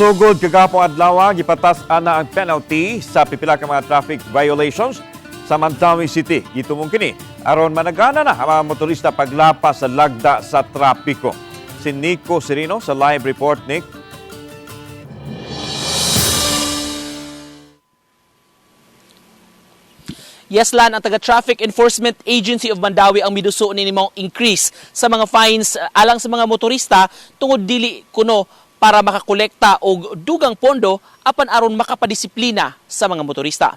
Sugod kagapong adlaw gipatas ana ang penalty sa pipila ka mga traffic violations sa Mandawi City. Gitumong kini aron managana na ang mga motorista paglapas sa lagda sa trapiko. Si Nico Serino sa live report Nick. Yes, Lan, ang taga-Traffic Enforcement Agency of Mandawi ang miduso ni nimong increase sa mga fines uh, alang sa mga motorista tungod dili kuno para makakolekta og dugang pondo apan aron makapadisiplina sa mga motorista.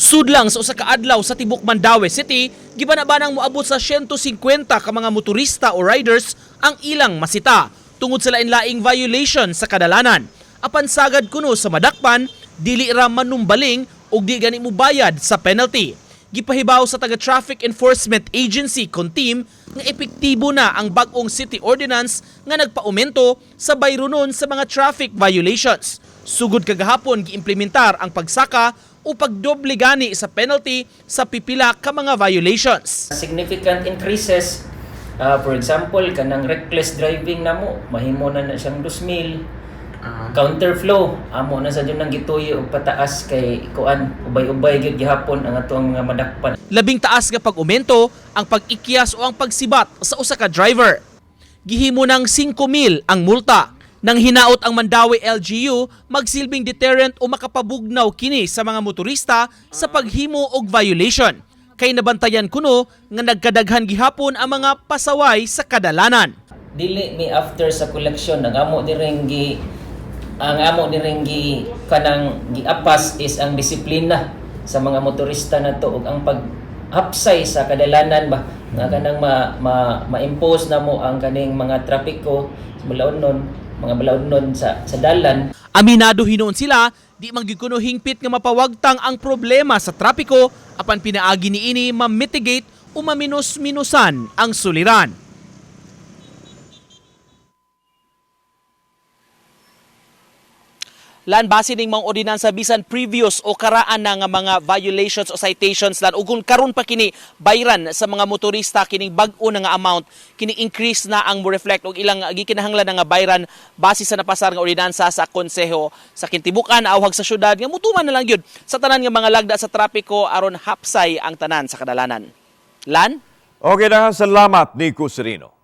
Sudlang sa usa ka adlaw sa tibok Mandawi City, gibanabanang moabot sa 150 ka mga motorista o riders ang ilang masita tungod sa lain-laing violation sa kadalanan. Apan sagad kuno sa madakpan, dili ra manumbaling ug di gani mo bayad sa penalty. Gipahibaw sa taga Traffic Enforcement Agency kon team nga epektibo na ang bag-ong city ordinance nga nagpaumento sa bayronon sa mga traffic violations. Sugod kagahapon giimplementar ang pagsaka o pagdoble gani sa penalty sa pipila ka mga violations. significant increases Ah, for example kanang reckless driving namo mahimo na na siyang 2,000 counterflow amo na sa dyan nang gituyo og pataas kay kuan ubay-ubay gyud gihapon ang atong mga madakpan labing taas nga pag-umento ang pag-ikyas o ang pagsibat sa usa ka driver. Gihimo ng 5,000 ang multa. Nang hinaot ang Mandawi LGU, magsilbing deterrent o makapabugnaw kini sa mga motorista sa paghimo og violation. Kay nabantayan kuno nga nagkadaghan gihapon ang mga pasaway sa kadalanan. dili mi after sa collection ang amo direng gi ang amo direng gi kanang giapas is ang disiplina sa mga motorista nato ug ang pag hapsay sa kadalanan ba? Nga kanang ma, ma, ma-impose na mo ang kaning mga trapiko sa balaodnon mga balaodnon sa sa dalan. Aminado hinuon sila, di man gyud kuno hingpit nga mapawagtang ang problema sa trapiko apan pinaagi niini ma-mitigate o maminus-minusan ang suliran. Lan base ning mga ordinansa bisan previous o karaan na nga mga violations o citations lan ug kung karon pa kini bayran sa mga motorista kining bag-o nga amount kini increase na ang mo reflect og ilang gikinahanglan na nga bayran base sa napasar nga ordinansa sa konseho sa kintibukan awhag sa syudad nga mutuman na lang gyud sa tanan nga mga lagda sa trapiko aron hapsay ang tanan sa kadalanan. Lan? Okay na, salamat Nico Serino.